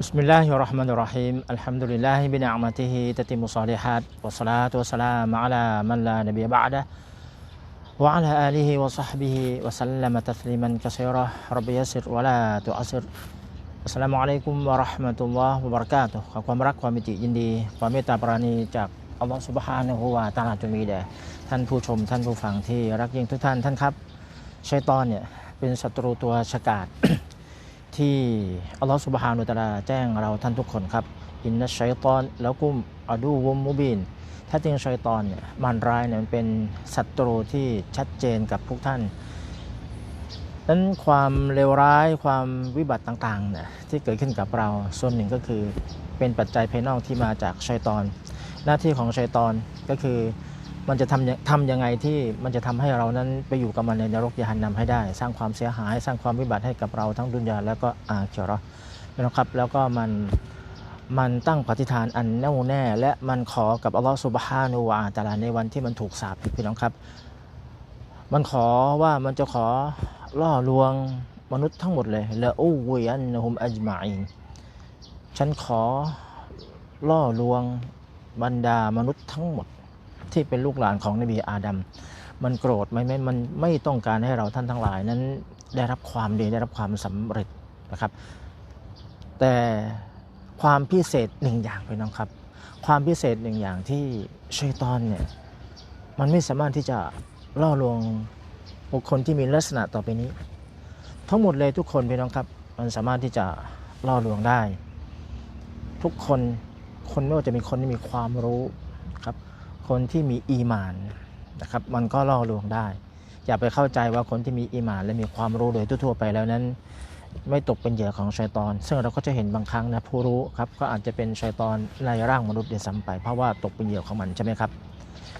بسم الله الرحمن الرحيم الحمد لله بنعمته تتم الصالحات والصلاة والسلام على من لا نبي بعده وعلى آله وصحبه وسلم تسليما كثيرا رب يسر ولا تعسر อัสสลามุอะลัยกุมวะเราะห์มะตุลลอฮ์วะบะเราะกาตุฮ์ขอความรักความมิตรยินดี ความเมตตาปราณีจากอัลลอฮ์ซุบฮานะฮูวะตะอาลาจงมีแด่ท่านผู้ชมท่านผู้ฟังที่รักยิ่งทุกท่านท่านครับ ชัยตอนเนี่ยเป็นศัตรูตัวฉกาจ ที่อัลลอฮ์ซุบฮานะฮูวะตะอาลาแจ้งเราท่านทุกคนครับ อินนัชัยตอนแล้วกุมอดูวุมมุบินถ้าจริงชัยตอนเนี่ยมันร้ายเนี่ยมันเป็นศัตรูที่ชัดเจนกับพวกท่านนั้นความเลวร้ายความวิบัติต่างๆเนี่ยที่เกิดขึ้นกับเราส่วนหนึ่งก็คือเป็นปัจจัยภายนอกที่มาจากชัยตอน หน้าที่ของชัยตอนก็คือ มันจะทำยังทำยังไงที่มันจะทำให้เรานั้นไปอยู่กับมันในนรกยานนำให้ได้ สร้างความเสียหาย สร้างความวิบัติให้กับเราทั้งดุนยาแล้วก็อาเขียรอนะครับแล้วก็มันมันตั้งปฏิฐานอันแน่วแน่ และมันขอกับอัลลอฮฺสุบฮานุวาตาลาในวันที่มันถูกสาปพี่น้องครับ มันขอว่ามันจะขอล่อลวงมนุษย์ทั้งหมดเลยละอูวยันนะฮุมอัจมาอินฉันขอล่อลวงบรรดามนุษย์ทั้งหมด ที่เป็นลูกหลานของนบีอาดัมมันโกรธไหมไม่มันไม่ต้องการให้เราท่านทั้งหลายนั้นได้รับความดีได้รับความสำเร็จนะครับ แต่ความพิเศษหนึ่งอย่างพี่น้องครับ ความพิเศษหนึ่งอย่างที่ชัยตอนเนี่ยมันไม่สามารถที่จะล่อลวงบุคคลที่มีลักษณะต่อไปนี้ ทั้งหมดเลยทุกคนพี่น้องครับ มันสามารถที่จะล่อลวงได้ ทุกคนคนไม่ว่าจะมีคนที่มีความรู้ คนที่มีอีมานนะครับมันก็ล่อลวงได้ อย่าไปเข้าใจว่าคนที่มีอีมาน และมีความรู้โดยทั่วไปแล้วนั้น ไม่ตกเป็นเหยื่อของชัยตอน ซึ่งเราก็จะเห็นบางครั้งนะผู้รู้ครับก็อาจจะเป็นชัยตอนในร่างมนุษย์เดียซ้ำไป เพราะว่าตกเป็นเหยื่อของมันใช่ไหมครับ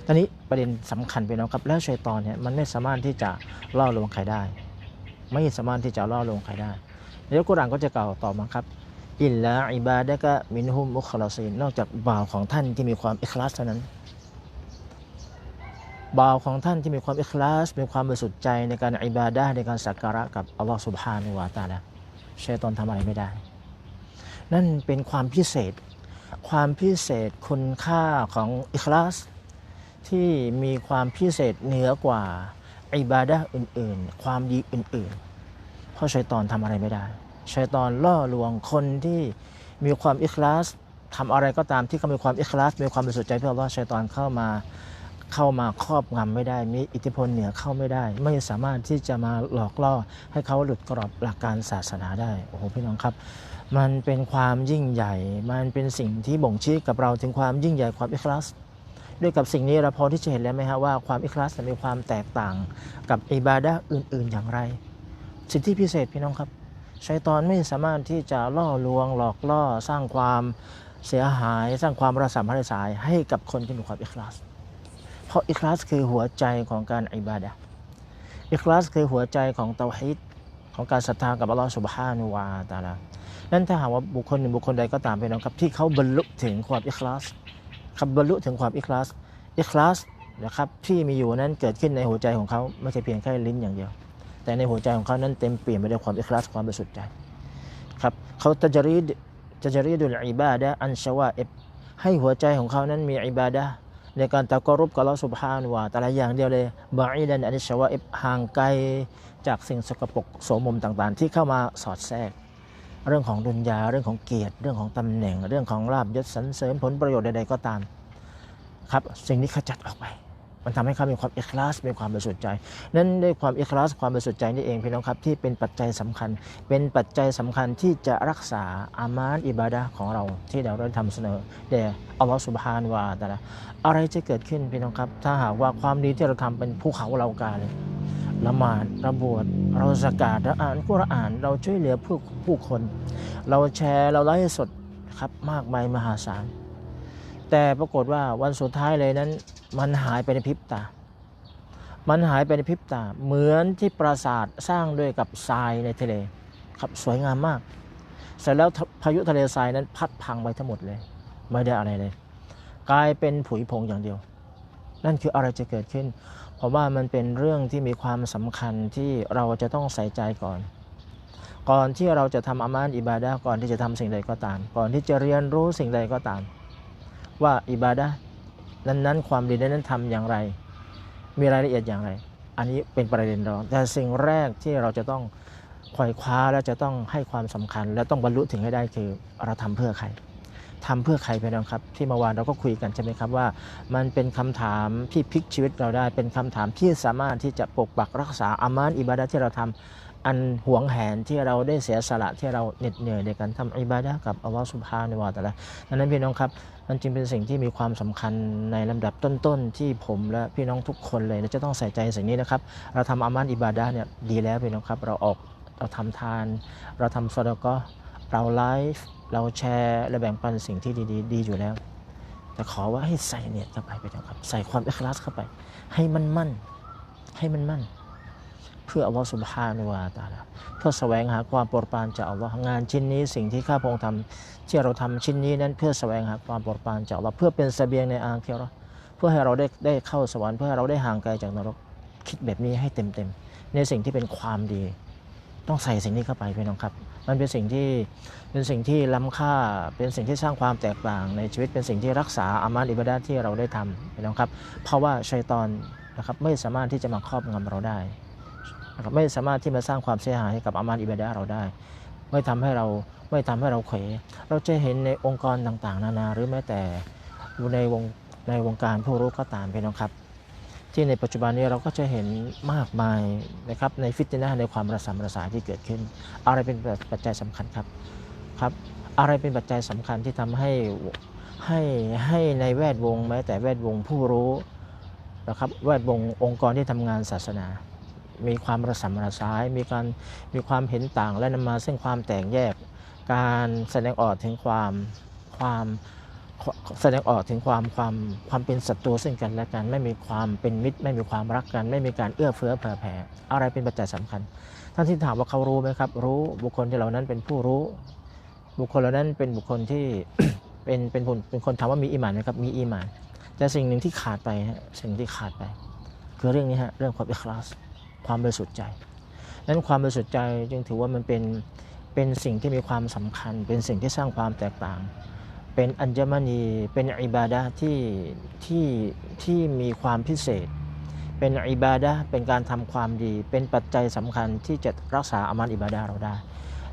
ตอนนี้ประเด็นสำคัญไปนะครับแล้วชัยตอนเนี่ยมันไม่สามารถที่จะล่อลวงใครได้ ไม่สามารถที่จะล่อลวงใครได้แล้วกุรานก็จะกล่าวต่อมาครับอิลลาอิบาดะกะมินฮุมมุคลาซีนนอกจากบ่าวของท่านที่มีความอิคลาสเท่านั้น บ่าวของท่านที่มีความอิคลาส มีความบริสุทธิ์ใจในการอิบาดะห์ในการสักการะกับอัลลอฮฺสุบฮานุวาตาละชัยตอนทำอะไรไม่ได้ นั่นเป็นความพิเศษ ความพิเศษคุณค่าของอิคลาส ที่มีความพิเศษเหนือกว่าอิบาดะห์อื่นๆ ความดีอื่นๆ เพราะชัยตอนทำอะไรไม่ได้ชัยตอนล่อลวงคนที่มีความอิคลาสทำอะไรก็ตามที่เขามีความอิคลาส มีความบริสุทธิ์ใจเพื่ออัลลอฮ์ชัยตอนเข้ามา เข้ามาครอบงำไม่ได้ มีอิทธิพลเหนือเข้าไม่ได้ ไม่สามารถที่จะมาหลอกล่อให้เขาหลุดกรอบหลักการศาสนาได้โอ้โหพี่น้องครับ มันเป็นความยิ่งใหญ่ มันเป็นสิ่งที่บ่งชี้กับเราถึงความยิ่งใหญ่ความอิคลาสด้วยกับสิ่งนี้เราพอที่จะเห็นแล้วไหมฮะว่าความอิคลาสมีความแตกต่างกับอิบาดะอื่น ๆ อย่างไร สิ่งที่พิเศษพี่น้องครับชัยตอนไม่สามารถที่จะล่อลวงหลอกล่อสร้างความเสียหาย สร้างความระสำระสายให้กับคนที่มีความอิคลาส ราะอิคลาสคือหัวใจของการอิบาดะอิคลาสคือหัวใจของเตาฮิดของการศรัทธากับอัลลอฮฺสุบฮานุวาตาลานั่นถ้าหากว่าบุคคลหนึ่งบุคคลใดก็ตามพี่น้องครับที่เขาบรรลุถึงความอิคลาสคำบบรรลุถึงความอิคลาสอิคลาสนะครับที่มีอยู่นั้นเกิดขึ้นในหัวใจของเขาไม่ใช่เพียงแค่ลิ้นอย่างเดียว แต่ในหัวใจของเขานั้นเต็มเปี่ยมไปด้วยความอิคลาสความบริสุทธิ์ใจครับเขาตะจรีดตะจรีดุลอิบาดะอันชวาเอบให้หัวใจของเขานั้นมีอิบาดะ ในการตะกรุบกับอัลลอสุบฮานุวาแต่ละอย่างเดียวเลยบาอีดันอันชวาอิบห่างไกลจากสิ่งสกปรกโสมมต่างๆ ที่เข้ามาสอดแทรก เรื่องของดุนยาเรื่องของเกียรติ เรื่องของตำแหน่ง เรื่องของลาบยศสรรเสริญผลประโยชน์ใดๆก็ตาม ครับ สิ่งนี้ขจัดออกไป มันทำให้เขามีความเอิคลาสมีความบริสุทธิ์ใจ นั้นด้วยความเอิคลาสความบริสุทธิ์ใจนี่เองพี่น้องครับที่เป็นปัจจัยสำคัญ เป็นปัจจัยสำคัญที่จะรักษาอามานอิบาดะของเราที่เราได้ทำเสนอแด่อัลลอฮฺสุบฮานวาตะละอะไรจะเกิดขึ้นพี่น้องครับ ถ้าหากว่าความดีที่เราทำเป็นภูเขาเรากาเลยละหมาดระบวดเราสกาดเราอ่านกุรอาน เราช่วยเหลือผู้ผู้คน เราแชร์เราไลฟ์สดครับมากมายมหาศาล แต่ปรากฏว่าวันสุดท้ายเลยนั้น มันหายไปในพริบตา มันหายไปในพริบตา เหมือนที่ปราสาทสร้างด้วยกับทรายในทะเล ครับสวยงามมาก เสร็จแล้วพายุทะเลทรายนั้นพัดพังไปทั้งหมดเลย ไม่ได้อะไรเลย กลายเป็นผุยผงอย่างเดียว นั่นคืออะไรจะเกิดขึ้น เพราะว่ามันเป็นเรื่องที่มีความสำคัญที่เราจะต้องใส่ใจก่อนก่อนที่เราจะทำอามานอิบาดะก่อนที่จะทำสิ่งใดก็ตาม ก่อนที่จะเรียนรู้สิ่งใดก็ตาม ว่าอิบาดะ นั้นๆ ความดีนั้นทำอย่างไร มีรายละเอียดอย่างไร อันนี้เป็นประเด็นรอง แต่สิ่งแรกที่เราจะต้องคอยคว้าและจะต้องให้ความสำคัญ และต้องบรรลุถึงให้ได้คือเราทำเพื่อใครทำเพื่อใครไปน้องครับ ที่เมื่อวานเราก็คุยกันใช่ไหมครับว่า มันเป็นคำถามที่พลิกชีวิตเราได้ เป็นคำถามที่สามารถที่จะปกปักรักษาอามานอิบาดะที่เราทำ อันหวงแหนที่เราได้เสียสละที่เราเหน็ดเหนื่อยในการทำอิบาดะกับอัลลอฮฺสุบฮานะวะตะลาดังนั้นพี่น้องครับมันจึงเป็นสิ่งที่มีความสำคัญในลำดับต้นๆที่ผมและพี่น้องทุกคนเลยจะต้องใส่ใจสิ่งนี้นะครับ เราทำอามานอิบาดะเนี่ยดีแล้วพี่น้องครับ เราออกเราทำทาน เราทำซอดก็เราไลฟ์เราแชร์และแบ่งปันสิ่งที่ดีๆ ดีอยู่แล้ว แต่ขอว่าให้ใส่เนี่ยเข้าไปไปนะครับ ใส่ความอิคลาสเข้าไป ให้มันมั่นให้มันมั่น เพื่ออัลลอฮฺสุบฮานุวาตาลาเพื่อแสวงหาความโปรดปรานจากอัลลอฮ์งานชิ้นนี้สิ่งที่ข้าพงค์ทำที่เราทำชิ้นนี้นั้นเพื่อแสวงหาความโปรดปรานจากอัลลอฮ์เพื่อเป็นเสบียงในอาคีเราะห์เพื่อให้เราได้ได้เข้าสวรรค์เพื่อให้เราได้ห่างไกลจากนรกคิดแบบนี้ให้เต็มเต็มๆ ในสิ่งที่เป็นความดี ต้องใส่สิ่งนี้เข้าไปพี่น้องครับ มันเป็นสิ่งที่เป็นสิ่งที่ล้ำค่าเป็นสิ่งที่สร้างความแตกต่าง ในชีวิตเป็นสิ่งที่รักษาอามานอิบาดะห์ที่เราได้ทำพี่น้องครับ เพราะว่าชัยตอนนะครับไม่สามารถที่จะมาครอบงำเราได้ ไม่สามารถที่มาสร้างความเสียหายให้กับอามานอิบาดะเราได้ ไม่ทำให้เราไม่ทำให้เราเขวเราจะเห็นในองค์กรต่างๆ นานาหรือแม้แต่อยู่ในวงในวงการผู้รู้ก็ตามพี่น้องครับ ที่ในปัจจุบันนี้เราก็จะเห็นมากมายนะครับในฟิตนะในความระสำระสายที่เกิดขึ้น อะไรเป็นปัจจัยสำคัญครับครับ อะไรเป็นปัจจัยสำคัญที่ทำให้ให้ให้ในแวดวงแม้แต่แวดวงผู้รู้นะครับแวดวงองค์กรที่ทำงานศาสนา มีความระสำระสาย มีการมีความเห็นต่างและนำมาซึ่งความแตกแยก การแสดงออกถึงความความแสดงออกถึงความความความเป็นศัตรูซึ่งกันและกัน ไม่มีความเป็นมิตร ไม่มีความรักกัน ไม่มีการเอื้อเฟื้อเผื่อแผ่อะไรเป็นปัจจัยสำคัญ ท่านที่ถามว่าเขารู้ไหมครับ รู้บุคคลที่เหล่านั้นเป็นผู้รู้ บุคคลเหล่านั้นเป็นบุคคลที่เป็นเป็นคนเป็นคนถามว่ามีอีหมานไหมครับมีอีหมาน แต่สิ่งหนึ่งที่ขาดไปสิ่งที่ขาดไป คือเรื่องนี้ฮะเรื่องความอิคลาส ความบริสุทธิ์ใจนั้นความบริสุทธิ์ใจจึงถือว่ามันเป็นเป็นสิ่งที่มีความสำคัญ เป็นสิ่งที่สร้างความแตกต่าง เป็นอัญมณีเป็นอิบาดะที่ที่ที่มีความพิเศษ เป็นอิบาดะเป็นการทำความดี เป็นปัจจัยสำคัญที่จะรักษาอามันอิบาดะเราได้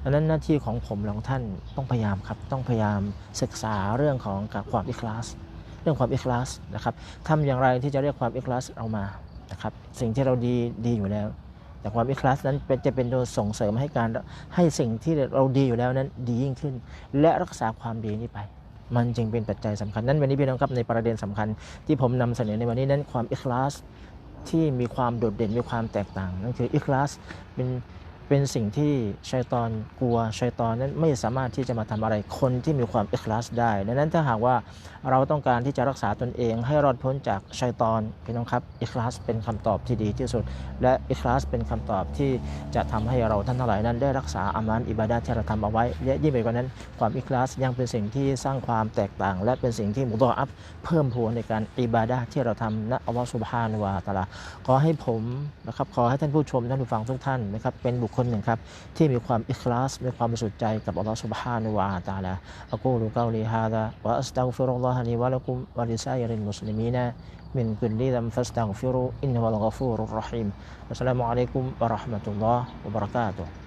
ดังนั้นหน้าที่ของผมของท่านต้องพยายามครับต้องพยายามศึกษาเรื่องของกับความอิคลาส เรื่องความอิคลาสนะครับทำอย่างไรที่จะเรียกความอิคลาสเอามา นะครับสิ่งที่เราดีดีอยู่แล้ว แต่ความอิคลาสนั้นเป็นจะเป็นตัวส่งเสริมให้การให้สิ่งที่เราดีอยู่แล้วนั้นดียิ่งขึ้น และรักษาความดีนี้ไป มันจึงเป็นปัจจัยสำคัญนั้นวันนี้พี่น้องครับในประเด็นสำคัญ ที่ผมนำเสนอในวันนี้นั้นความอิคลาสที่มีความโดดเด่นมีความแตกต่างนั่นคืออิคลาสเป็น เป็นสิ่งที่ชัยตอนกลัวชัยตอนนั้นไม่สามารถที่จะมาทำอะไรคนที่มีความเอิคลาสได้ ดังนั้นถ้าหากว่าเราต้องการที่จะรักษาตนเองให้รอดพ้นจากชัยตอนพี่น้องครับเอิคลาสเป็นคำตอบที่ดีที่สุด และเอิคลาสเป็นคำตอบที่จะทำให้เราท่านทั้งหลายนั้น ได้รักษาอามานอิบาดะห์ที่เราทำเอาไว้และยิ่งไปกว่านั้น ความเอิคลาสยังเป็นสิ่งที่สร้างความแตกต่าง และเป็นสิ่งที่มุตอัพเพิ่มพูนในการอิบาดะห์ที่เราทำณอัลลอฮฺสุบฮานุวาตะลาขอให้ผมนะครับขอให้ท่านผู้ชมท่านผู้ฟังทุกท่านนะครับเป็นบุคคนหนึ่งครับ ที่มีความอิคลาส มีความบริสุดใจกับอัลลอฮฺสุบฮานุวาตาลาอักูลูกาลีฮาดะวะอัสตัฆฟิรุลลอฮฺลิวะลักุมวะลิซาอิรินมุสลิมีนะมินกุลลิดัมฟัสตัฆฟิรุอินนัลกฟูรุรรหีมอัสสลามุอะลัยกุมวะราะห์มะตุลลอฮฺวะบะเราะกาตุฮ์